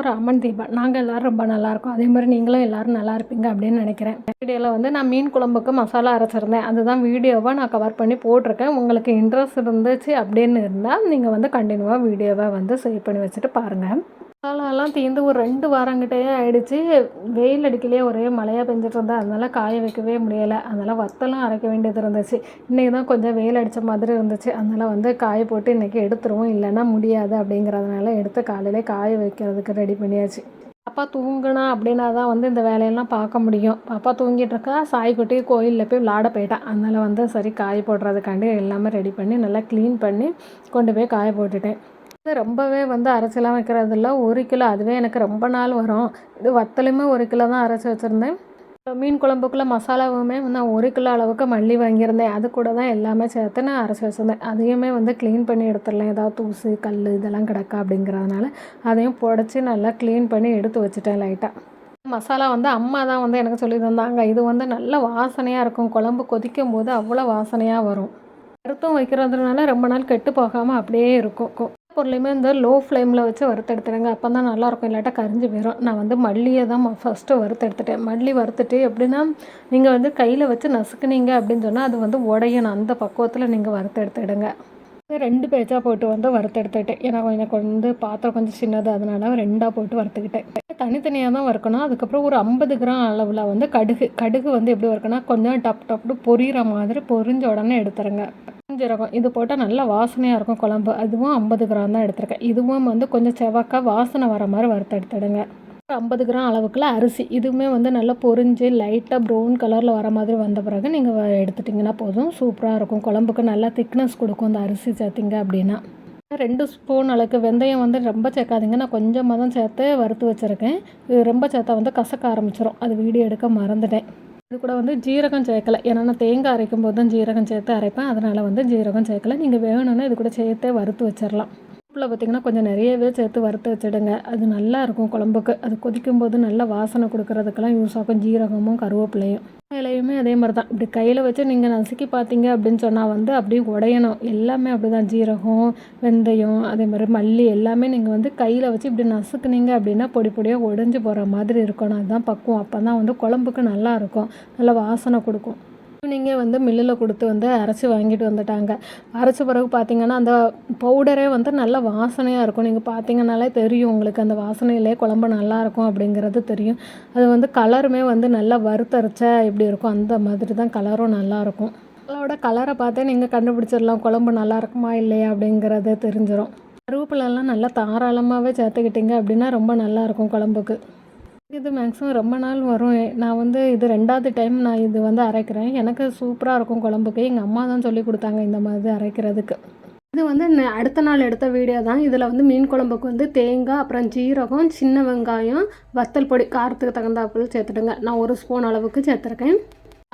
ஒரு அம்மன் தீபம் தீபா. நாங்கள் எல்லோரும் ரொம்ப நல்லா இருக்கோம் அதே மாதிரி நீங்களும் எல்லோரும் நல்லா இருப்பீங்க அப்படின்னு நினைக்கிறேன். வீடியோவில் வந்து நான் மீன் குழம்புக்கு மசாலா அரைச்சிருந்தேன். அதுதான் வீடியோவை நான் கவர் பண்ணி போட்டிருக்கேன். உங்களுக்கு இன்ட்ரெஸ்ட் இருந்துச்சு அப்படின்னு இருந்தால் நீங்கள் வந்து கண்டினியூவாக வீடியோவை வந்து சேவ் பண்ணி வச்சுட்டு பாருங்கள் மசாலாலாம் தீர்ந்து ஒரு ரெண்டு வாரங்கிட்டே ஆயிடுச்சு. வெயில் அடிக்கலையே ஒரே மழையாக பெஞ்சிட்டு இருந்தா அதனால காய வைக்கவே முடியலை. அதனால் வத்தலாம் அரைக்க வேண்டியது இருந்துச்சு. இன்றைக்கி தான் கொஞ்சம் வெயில் அடித்த மாதிரி இருந்துச்சு. அதனால் வந்து காய போட்டு இன்றைக்கி எடுத்துருவோம். இல்லைன்னா முடியாது அப்படிங்கிறதுனால எடுத்து காலையிலே காய வைக்கிறதுக்கு ரெடி பண்ணியாச்சு. பாப்பா தூங்கினா? அப்படின்னா தான் வந்து இந்த வேலையெல்லாம் பார்க்க முடியும். பாப்பா தூங்கிட்டு இருக்கா? சாய்க்குட்டி கோயிலில் போய் விளாட போயிட்டான் அதனால் வந்து சரி காய போடுறதுக்காண்டி எல்லாமே ரெடி பண்ணி நல்லா க்ளீன் பண்ணி கொண்டு போய் காய போட்டுட்டேன். ரொம்பவே வந்து அரைச்சிலாம் வைக்கிறது இல்லை ஒரு கிலோ அதுவே எனக்கு ரொம்ப நாள் வரும். இது வத்தலுமே ஒரு கிலோ தான் அரைச்சி வச்சுருந்தேன். மீன் குழம்புக்குள்ளே மசாலாவுமே நான் ஒரு கிலோ அளவுக்கு மல்லி வாங்கியிருந்தேன். அது கூட தான் எல்லாமே சேர்த்து நான் அரைச்சி வச்சுருந்தேன். அதையுமே வந்து க்ளீன் பண்ணி எடுத்துடலாம். ஏதாவது தூசு கல் இதெல்லாம் கிடக்கா அப்படிங்கிறதுனால அதையும் புடச்சி நல்லா க்ளீன் பண்ணி எடுத்து வச்சுட்டேன் லைட்டாக மசாலா வந்து அம்மா தான் வந்து எனக்கு சொல்லி தந்தாங்க. இது வந்து நல்ல வாசனையாக இருக்கும். குழம்பு கொதிக்கும் போது அவ்வளோ வாசனையாக வரும். கருத்தும் வைக்கிறதுனால ரொம்ப நாள் கெட்டு போகாமல் அப்படியே இருக்கும். பொருளையுமே இந்த லோ ஃப்ளேமில் வச்சு வறுத்தெடுத்துடுங்க. அப்போ தான் நல்லாயிருக்கும். இல்லாட்டா கரிஞ்சு போயிடும் நான் வந்து மல்லியை தான் ஃபஸ்ட்டு வறுத்தெடுத்துட்டேன். மல்லி வறுத்துட்டு எப்படின்னா நீங்கள் வந்து கையில் வச்சு நசுக்குனீங்க அப்படின்னு சொன்னால் அது வந்து உடையணும் அந்த பக்குவத்தில் நீங்கள் வறுத்தெடுத்துடுங்க. ரெண்டு பேஜாக போட்டு வந்து வறுத்தெடுத்துக்கிட்டேன் ஏன்னா எனக்கு வந்து பாத்திரம் கொஞ்சம் சின்னது. அதனால ரெண்டாக போட்டு வறுத்துக்கிட்டேன். தனித்தனியாக தான் வறுக்கணும். அதுக்கப்புறம் ஒரு ஐம்பது கிராம் அளவில் வந்து கடுகு. கடுகு வந்து எப்படி வறுக்கணும் கொஞ்சம் டப் டப்னு பொரியிற மாதிரி பொரிஞ்ச உடனே எடுத்துருங்க ஜீரகம். இது போட்டால் நல்லா வாசனையாக இருக்கும் குழம்பு. அதுவும் ஐம்பது கிராம் தான் எடுத்திருக்கேன். இதுவும் வந்து கொஞ்சம் செவக்காக வாசனை வர மாதிரி வறுத்து எடுத்துடுங்க. ஐம்பது கிராம் அளவுக்குள்ள அரிசி. இதுவுமே வந்து நல்லா பொரிஞ்சு லைட்டாக ப்ரௌன் கலரில் வர மாதிரி வந்த பிறகு நீங்கள் எடுத்துட்டிங்கன்னா போதும். சூப்பராக இருக்கும். குழம்புக்கு நல்லா திக்னஸ் கொடுக்கும் அந்த அரிசி சேர்த்திங்க அப்படின்னா. ரெண்டு ஸ்பூன் அளவுக்கு வெந்தயம் வந்து ரொம்ப சேர்க்காதீங்க. நான் கொஞ்சமாக தான் சேர்த்து வறுத்து வச்சுருக்கேன். இது ரொம்ப சேர்த்தா வந்து கசக்க ஆரம்பிச்சிடும் அது வீடியோ எடுக்க மறந்துட்டேன். இது கூட வந்து ஜீரகம் சேர்க்கலை. ஏன்னா நான் தேங்காய் அரைக்கும் போது தான் ஜீரகம் சேர்த்து அரைப்பேன். அதனால் வந்து ஜீரகம் சேர்க்கலை. நீங்கள் வேணும்னா இது கூட சேர்த்தே வறுத்து வச்சிடலாம் உப்பில் பார்த்திங்கன்னா கொஞ்சம் நிறையவே சேர்த்து வறுத்து வச்சுடுங்க. அது நல்லா இருக்கும் குழம்புக்கு. அது கொதிக்கும் போது நல்ல வாசனை கொடுக்கறதுக்கெல்லாம் யூஸ் ஆகும். ஜீரகமும் கருவேப்பிலையும். இலையுமே அதே மாதிரி தான் இப்படி கையில் வச்சு நீங்கள் நசுக்கி பார்த்தீங்க அப்படின்னு சொன்னால் வந்து அப்படியே உடையணும். எல்லாமே அப்படி தான் ஜீரகம் வெந்தயம் அதே மாதிரி மல்லி எல்லாமே நீங்கள் வந்து கையில் வச்சு இப்படி நசுக்குனீங்க அப்படின்னா பொடி பொடியாக உடஞ்சி போகிற மாதிரி இருக்கணும். அதுதான் பக்குவம். அப்போ தான் வந்து குழம்புக்கு நல்லா இருக்கும். நல்லா வாசனை கொடுக்கும். ஈவினிங்கே வந்து மில்லில் கொடுத்து வந்து அரைச்சி வாங்கிட்டு வந்துட்டாங்க. அரைச்ச பிறகு பார்த்தீங்கன்னா அந்த பவுடரே வந்து நல்ல வாசனையாக இருக்கும். நீங்கள் பார்த்தீங்கனாலே தெரியும் உங்களுக்கு அந்த வாசனையிலே குழம்பு நல்லாயிருக்கும் அப்படிங்கிறது தெரியும். அது வந்து கலருமே வந்து நல்லா வறுத்தரைச்சா எப்படி இருக்கும். அந்த மாதிரி தான் கலரும் நல்லாயிருக்கும் அதோட கலரை பார்த்தே நீங்கள் கண்டுபிடிச்சிடலாம். குழம்பு நல்லா இருக்குமா இல்லையா அப்படிங்கிறது தெரிஞ்சிடும் கருவேப்பிலெல்லாம் நல்லா தாராளமாகவே சேர்த்துக்கிட்டிங்க அப்படின்னா ரொம்ப நல்லாயிருக்கும் குழம்புக்கு. இது மேக்ஸிமம் ரொம்ப நாள் வரும். நான் வந்து இது ரெண்டாவது டைம் நான் இது வந்து அரைக்கிறேன். எனக்கு சூப்பராக இருக்கும் குழம்புக்கு. எங்கள் அம்மா தான் சொல்லி கொடுத்தாங்க இந்த மாதிரி அரைக்கிறதுக்கு. இது வந்து அடுத்த நாள் எடுத்த வீடியோ தான். இதில் வந்து மீன் குழம்புக்கு வந்து தேங்காய் அப்புறம் ஜீரகம் சின்ன வெங்காயம் வத்தல் பொடி காரத்துக்கு தகுந்தாப்பில் சேர்த்துடுங்க. நான் ஒரு ஸ்பூன் அளவுக்கு சேர்த்துருக்கேன்.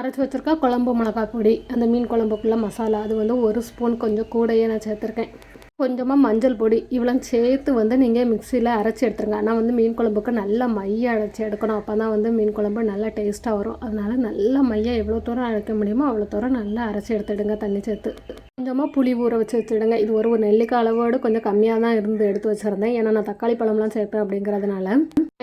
அரைச்சி வச்சுருக்கா குழம்பு மிளகாய் பொடி அந்த மீன் குழம்புக்குள்ள மசாலா அது வந்து ஒரு ஸ்பூன் கொஞ்சம் கூடையே நான் சேர்த்துருக்கேன். கொஞ்சமாக மஞ்சள் பொடி இவ்வளோ சேர்த்து வந்து நீங்கள் மிக்சியில் அரைச்சி எடுத்துருங்க. ஆனால் வந்து மீன் குழம்புக்கு நல்லா மைய அரைச்சி எடுக்கணும். அப்போ தான் வந்து மீன் குழம்பு நல்லா டேஸ்ட்டாக வரும். அதனால் நல்லா மையம் எவ்வளோ தூரம் அரைக்க முடியுமோ அவ்வளோ தூரம் நல்லா அரைச்சி எடுத்துடுங்க தண்ணி சேர்த்து. கொஞ்சமாக புளி ஊற வச்சு வச்சுடுங்க. இது ஒரு ஒரு நெல்லிக்காய் அளவோடு கொஞ்சம் கம்மியாக தான் இருந்து எடுத்து வச்சுருந்தேன். ஏன்னா நான் தக்காளி பழம்லாம் சேர்ப்பேன் அப்படிங்கிறதுனால.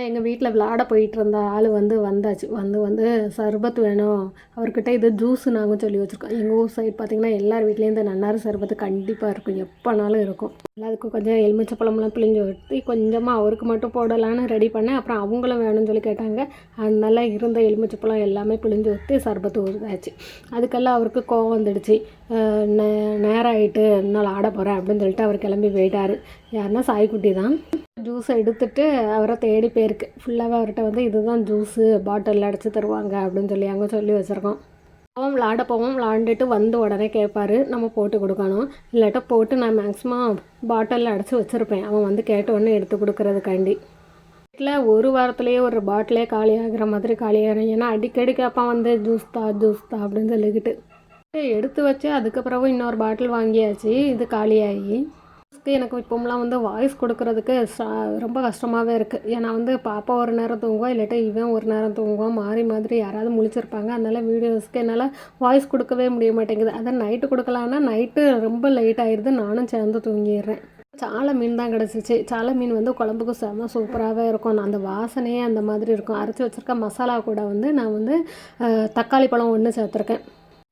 எங்கள் வீட்டில் விளாட போயிட்டு இருந்த ஆள் வந்து வந்தாச்சு. வந்து வந்து சர்பத் வேணும். அவர்கிட்ட இது ஜூஸ் நாங்கள் சொல்லி வச்சுருக்கோம். எங்கள் ஊர் சைடு பார்த்திங்கன்னா எல்லார் வீட்லேயும் இந்த நன்னாறு சர்பத்து கண்டிப்பாக இருக்கும். எப்போனாலும் இருக்கும். அதுக்கு கொஞ்சம் எலுமிச்சை பழம்லாம் பிழிஞ்சு ஊற்றி கொஞ்சமாக அவருக்கு மட்டும் போடலான்னு ரெடி பண்ணேன். அப்புறம் அவங்களும் வேணும்னு சொல்லி கேட்டாங்க. அதனால இருந்த எலுமிச்சை பழம் எல்லாமே பிழிஞ்சு ஊற்றி சர்பத்து ஊறுதாச்சு அதுக்கெல்லாம் அவருக்கு கோவம் வந்துடுச்சு. நேரம் ஆகிட்டு என்னால் ஆட போகிறேன் அப்படின்னு சொல்லிட்டு அவர் கிளம்பி போயிட்டார். யாருன்னா சாய்க்குட்டி தான். ஜூஸை எடுத்துட்டு அவரை தேடி போயிருக்கு. ஃபுல்லாகவே அவர்கிட்ட வந்து இதுதான் ஜூஸு பாட்டிலில் அடைச்சி தருவாங்க அப்படின்னு சொல்லி அங்கே சொல்லி வச்சுருக்கோம். அவன் விளாட போவோம் விளாண்டுட்டு வந்து உடனே கேட்பாரு நம்ம போட்டு கொடுக்கணும். இல்லாட்டா போட்டு நான் மேக்ஸிமம் பாட்டிலில் அடைச்சி வச்சுருப்பேன். அவன் வந்து கேட்ட உடனே எடுத்து கொடுக்குறதுக்காண்டி. வீட்டில் ஒரு வாரத்துலேயே ஒரு பாட்டிலே காலி ஆகிற மாதிரி காலியாகிறேன் ஏன்னா அடிக்கடி கேட்பான் வந்து ஜூஸ் தா ஜூஸ் தா அப்படின்னு சொல்லிக்கிட்டு. எடுத்து வச்சு அதுக்கப்புறம் இன்னொரு பாட்டில் வாங்கியாச்சு. இது காலியாகி. எனக்கு இப்போம்லாம் வந்து வாய்ஸ் கொடுக்கறதுக்கு ரொம்ப கஷ்டமாகவே இருக்குது ஏன்னா வந்து பாப்பா ஒரு நேரம் தூங்குவோம் இல்லாட்டா இவன் ஒரு நேரம் தூங்குவோம் மாறி மாதிரி யாராவது முழிச்சிருப்பாங்க. அதனால் வீடியோஸ்க்கு என்னால் வாய்ஸ் கொடுக்கவே முடிய மாட்டேங்குது. அதை நைட்டு கொடுக்கலான்னா நைட்டு ரொம்ப லேட் ஆயிடுது நானும் சேர்ந்து தூங்கிடுறேன். சாலை மீன் தான் கிடச்சிச்சு. சாலை மீன் வந்து குழம்புக்கு செம்ம சூப்பராகவே இருக்கும். நான் அந்த வாசனையே அந்த மாதிரி இருக்கும். அரைச்சி வச்சுருக்க மசாலா கூட வந்து நான் வந்து தக்காளி பழம் ஒன்று சேர்த்துருக்கேன்.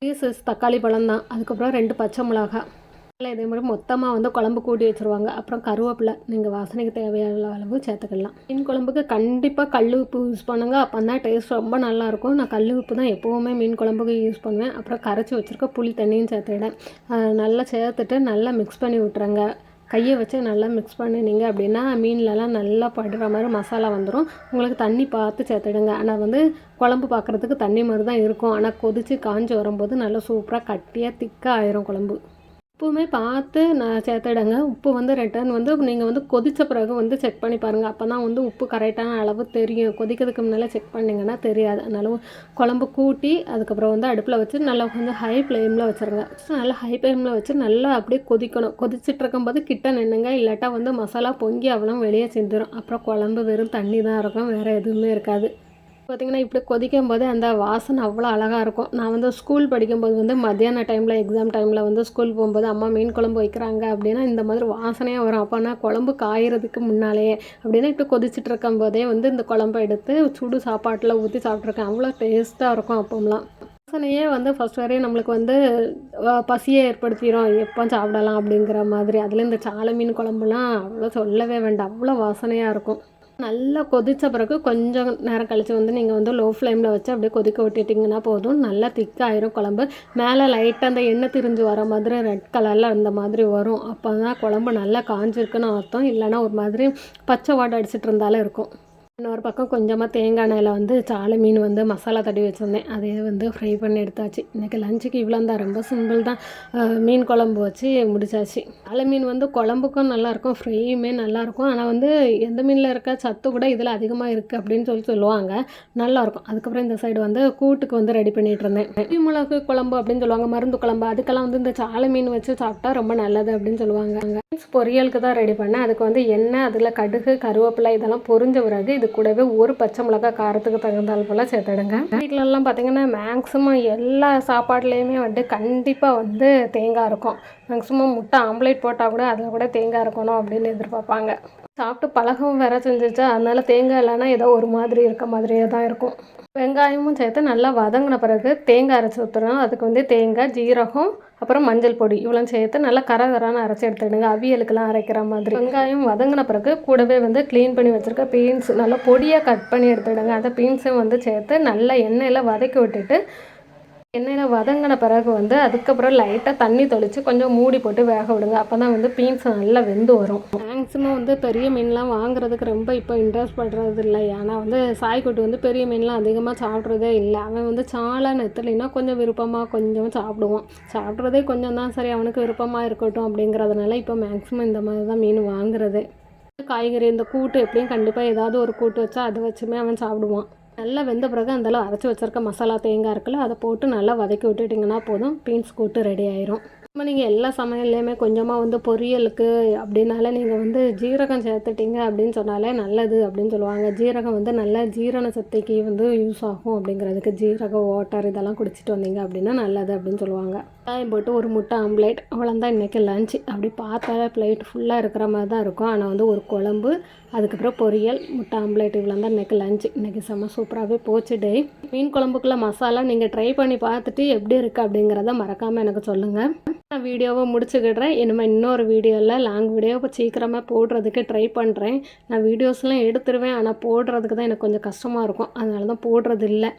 பீசஸ் தக்காளி பழம் தான். அதுக்கப்புறம் ரெண்டு பச்சை மிளகா. இல்லை இதே மாதிரி மொத்தமாக வந்து குழம்பு கூட்டி வச்சுருவாங்க. அப்புறம் கருவேப்பிலை. நீங்கள் வாசனைக்கு தேவையான அளவு சேர்த்துக்கலாம். மீன் குழம்புக்கு கண்டிப்பாக கல் உப்பு யூஸ் பண்ணுங்க. அப்போ தான் டேஸ்ட் ரொம்ப நல்லாயிருக்கும் நான் கல் உப்பு தான் எப்போவுமே மீன் குழம்புக்கு யூஸ் பண்ணுவேன். அப்புறம் கரைச்சி வச்சுருக்க புளி தண்ணியும் சேர்த்துக்கிட்டேன். நல்லா சேர்த்துட்டு நல்லா மிக்ஸ் பண்ணி விட்டுறேங்க கையை வச்சு நல்லா மிக்ஸ் பண்ணினீங்க அப்படின்னா மீன்லலாம் நல்லா படுற மாதிரி மசாலா வந்துடும் உங்களுக்கு தண்ணி பார்த்து சேர்த்துடுங்க. ஆனால் வந்து குழம்பு பார்க்குறதுக்கு தண்ணி மாதிரி தான் இருக்கும். ஆனால் கொதித்து காஞ்சி வரும்போது நல்லா சூப்பராக கட்டியாக திக்காக ஆயிரும் குழம்பு. உப்புமே பார்த்து நான் சேர்த்துடுங்க உப்பு வந்து ரிட்டர்ன் வந்து நீங்கள் வந்து கொதித்த பிறகு வந்து செக் பண்ணி பாருங்கள் அப்போ தான் வந்து உப்பு கரெக்டான அளவு தெரியும். கொதிக்கிறதுக்கு முன்னால் செக் பண்ணிங்கன்னா தெரியாது. அதனால குழம்பு கூட்டி அதுக்கப்புறம் வந்து அடுப்பில் வச்சு நல்லா கொஞ்சம் ஹை ஃப்ளேமில் வச்சுருங்க. நல்லா ஹை ஃப்ளேமில் வச்சு நல்லா அப்படியே கொதிக்கணும். கொதிச்சிட்டு இருக்கும்போது கிட்ட நின்னுங்க. இல்லாட்டா வந்து மசாலா பொங்கி அவ்வளோ வெளியே செஞ்சிடும் அப்புறம் குழம்பு வெறும் தண்ணி தான் இருக்கும். வேறு எதுவுமே இருக்காது. பார்த்திங்கன்னா இப்படி கொதிக்கும் போது அந்த வாசனை அவ்வளோ அழகாக இருக்கும். நான் வந்து ஸ்கூல் படிக்கும்போது வந்து மத்தியான டைமில் எக்ஸாம் டைமில் வந்து ஸ்கூல் போகும்போது அம்மா மீன் குழம்பு வைக்கிறாங்க அப்படின்னா இந்த மாதிரி வாசனையாக வரும். அப்போனா குழம்பு காயறதுக்கு முன்னாலேயே அப்படின்னா இப்போ கொதிச்சிட்டு இருக்கும் போதே வந்து இந்த குழம்பை எடுத்து சுடு சாப்பாட்டில் ஊற்றி சாப்பிட்ருக்கேன் அவ்வளோ டேஸ்ட்டாக இருக்கும் அப்போம்லாம். வாசனையே வந்து ஃபஸ்ட் வரையும் நம்மளுக்கு வந்து பசியை ஏற்படுத்திடும் எப்போ சாப்பிடலாம் அப்படிங்கிற மாதிரி. அதில் இந்த சாலை மீன் குழம்புலாம் அவ்வளோ சொல்லவே வேண்டாம். அவ்வளோ வாசனையாக இருக்கும். நல்லா கொதித்த பிறகு கொஞ்சம் நேரம் கழித்து வந்து நீங்கள் வந்து லோ ஃப்ளேமில் வச்சு அப்படியே கொதிக்க விட்டுட்டிங்கன்னா போதும். நல்லா திக்காயிரும் குழம்பு. மேலே லைட்டாக அந்த எண்ணெய் திரிஞ்சு வர மாதிரி ரெட் கலரில் அந்த மாதிரி வரும். அப்போ தான் குழம்பு நல்லா காஞ்சிருக்குன்னு அர்த்தம். இல்லைன்னா ஒரு மாதிரி பச்சை வாடை அடிச்சிட்டு இருந்தாலும் இருக்கும். இன்னொரு பக்கம் கொஞ்சமாக தேங்காய் எண்ணெயில் வந்து சாலை மீன் வந்து மசாலா தடி வச்சுருந்தேன். அதே வந்து ஃப்ரை பண்ணி எடுத்தாச்சு. இன்றைக்கி லஞ்சுக்கு இவ்வளோ தான் ரொம்ப சிம்பிள் தான். மீன் குழம்பு வச்சு முடிச்சாச்சு. சாலை மீன் வந்து குழம்புக்கும் நல்லாயிருக்கும் ஃப்ரையுமே நல்லாயிருக்கும். ஆனால் வந்து எந்த மீனில் இருக்க சத்து கூட இதில் அதிகமாக இருக்குது அப்படின்னு சொல்லி சொல்லுவாங்க. நல்லாயிருக்கும். அதுக்கப்புறம் இந்த சைடு வந்து கூட்டுக்கு வந்து ரெடி பண்ணிகிட்டு இருந்தேன். வெட்டி மிளகு குழம்பு அப்படின்னு சொல்லுவாங்க. மருந்து குழம்பு. அதுக்கெல்லாம் வந்து இந்த சாலை மீன் வச்சு சாப்பிட்டா ரொம்ப நல்லது அப்படின்னு சொல்லுவாங்க. பொரியலுக்கு தான் ரெடி பண்ணேன். அதுக்கு வந்து எண்ணெய் அதில் கடுகு கருவேப்பிலை இதெல்லாம் பொரிஞ்ச பிறகு இது கூடவே ஒரு பச்சை மிளகாய் காரத்துக்கு தகுந்தால் போல சேர்த்துடுங்க. வீட்டிலலாம் பார்த்தீங்கன்னா மேக்ஸிமம் எல்லா சாப்பாடுலேயுமே வந்து கண்டிப்பாக வந்து தேங்காய் இருக்கும். மேக்ஸிமம் முட்டை ஆம்லேட் போட்டால் கூட அதில் கூட தேங்காய் இருக்கணும் அப்படின்னு எதிர்பார்ப்பாங்க. சாப்பிட்டு பழகம் வேற செஞ்சிச்சா அதனால தேங்காய் இல்லைன்னா ஏதோ ஒரு மாதிரி இருக்க மாதிரியே தான் இருக்கும். வெங்காயமும் சேர்த்து நல்லா வதங்கின பிறகு தேங்காய் அரைச்சி ஊற்றுறோம் அதுக்கு வந்து தேங்காய் ஜீரகம் அப்புறம் மஞ்சள் பொடி இவ்வளோ சேர்த்து நல்லா கரகரான அரைச்சி எடுத்துடுங்க அவியலுக்கெல்லாம் அரைக்கிற மாதிரி. வெங்காயம் வதங்கின பிறகு கூடவே வந்து க்ளீன் பண்ணி வச்சுருக்க பீன்ஸ் நல்லா பொடியாக கட் பண்ணி எடுத்துடுங்க அந்த பீன்ஸும் வந்து சேர்த்து நல்லா எண்ணெயில் வதக்கி விட்டுட்டு எண்ணெயில் வதங்கின பிறகு வந்து அதுக்கப்புறம் லைட்டாக தண்ணி தெளித்து கொஞ்சம் மூடி போட்டு வேக விடுங்க. அப்போ தான் வந்து பீன்ஸ் நல்லா வெந்து வரும். மேக்ஸிமம் வந்து பெரிய மீன்லாம் வாங்குறதுக்கு ரொம்ப இப்போ இன்ட்ரெஸ்ட் படுறது இல்லை. ஏன்னா வந்து சாய்க்குட்டி வந்து பெரிய மீன்லாம் அதிகமாக சாப்பிட்றதே இல்லை. அவன் வந்து சாலை நெத்தலினா கொஞ்சம் விருப்பமாக கொஞ்சம் சாப்பிடுவான். சாப்பிட்றதே கொஞ்சம் தான் சரி அவனுக்கு விருப்பமாக இருக்கட்டும் அப்படிங்கிறதுனால இப்போ மேக்ஸிமம் இந்த மாதிரி தான் மீன் வாங்குறது. காய்கறி இந்த கூட்டு எப்படியும் கண்டிப்பாக ஏதாவது ஒரு கூட்டு வச்சா அதை வச்சுமே அவன் சாப்பிடுவான். நல்லா வெந்த பிறகு அந்தளவு அரைச்சி வச்சிருக்க மசாலா தேங்காய் இருக்குல்ல அதை போட்டு நல்லா வதக்கி விட்டுட்டிங்கன்னா போதும். பீன்ஸ் கூட்டு ரெடி ஆயிரும். நம்ம நீங்கள் எல்லா சமையல்லையுமே கொஞ்சமாக வந்து பொரியலுக்கு அப்படின்னாலே நீங்கள் வந்து ஜீரகம் சேர்த்துட்டீங்க அப்படின்னு சொன்னாலே நல்லது அப்படின்னு சொல்லுவாங்க. ஜீரகம் வந்து நல்ல ஜீரண சக்திக்கு வந்து யூஸ் ஆகும் அப்படிங்கிறதுக்கு ஜீரகம் வாட்டர் இதெல்லாம் குடிச்சிட்டு வந்தீங்க அப்படின்னா நல்லது அப்படின்னு சொல்லுவாங்க. வெங்காயம் போட்டு ஒரு முட்டை ஆம்லேட் அவ்வளோந்தான் இன்றைக்கி லஞ்ச் அப்படி பார்த்தாலே பிளேட் ஃபுல்லாக இருக்கிற மாதிரி தான் இருக்கும். ஆனால் வந்து ஒரு குழம்பு அதுக்கப்புறம் பொரியல் முட்டை ஆம்லேட் இவ்வளோ தான் இன்றைக்கி லஞ்ச் இன்றைக்கி செம்ம சூப்பராகவே போச்சு டே மீன் குழம்புக்குள்ள மசாலா நீங்கள் ட்ரை பண்ணி பார்த்துட்டு எப்படி இருக்குது அப்படிங்கிறத மறக்காமல் எனக்கு சொல்லுங்கள் நான் வீடியோவை முடிச்சுக்கிடுறேன். இனிமேல் இன்னொரு வீடியோவில் லாங் வீடியோ இப்போ சீக்கிரமாக போடுறதுக்கு ட்ரை பண்ணுறேன் நான் வீடியோஸ்லாம் எடுத்துருவேன். ஆனால் போடுறதுக்கு தான் எனக்கு கொஞ்சம் கஷ்டமாக இருக்கும். அதனால தான் போடுறது இல்லை